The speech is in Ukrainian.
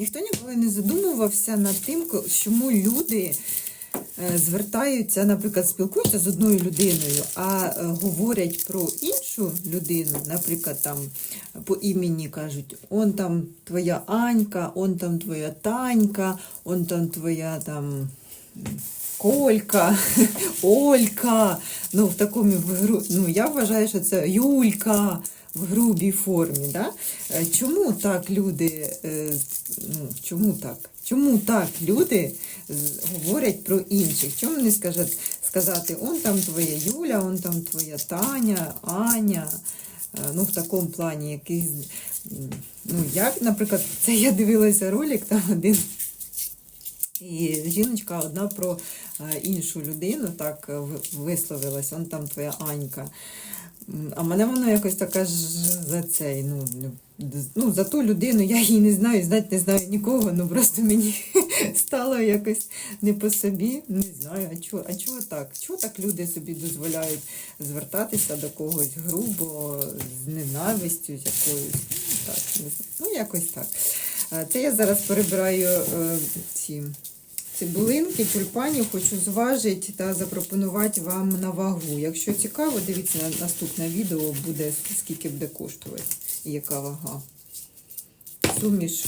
Ніхто ніколи не задумувався над тим, чому люди е, звертаються, наприклад, спілкуються з одною людиною, а е, говорять про іншу людину, наприклад, там по імені кажуть, он там твоя Анька, он там твоя Танька, он там твоя там. Колька, Олька. Ну, в такому ну, я вважаю, що це Юлька в грубій формі. Да? Е, Чому так люди, е, ну, чому так? Чому так люди говорять про інших? Чому не скажуть, сказати, он там твоя Юля, он там твоя Таня, Аня. Е, Ну, в такому плані якийсь. Ну, як, наприклад, це я дивилася ролик, там один і жіночка одна про е, іншу людину так е, висловилась, он там твоя Анька. А мене воно якось така ж за цей, ну, ну, за ту людину, я її не знаю, знати не знаю нікого, ну просто мені стало якось не по собі. Не знаю, а чого, а чого так? Чого так люди собі дозволяють звертатися до когось грубо, з ненавистю, якоюсь. Ну, так, ну якось так. Е, Це я зараз перебираю ці цибулинки, тюльпанів, хочу зважити та запропонувати вам на вагу. Якщо цікаво, дивіться на наступне відео буде скільки буде коштувати і яка вага. Суміш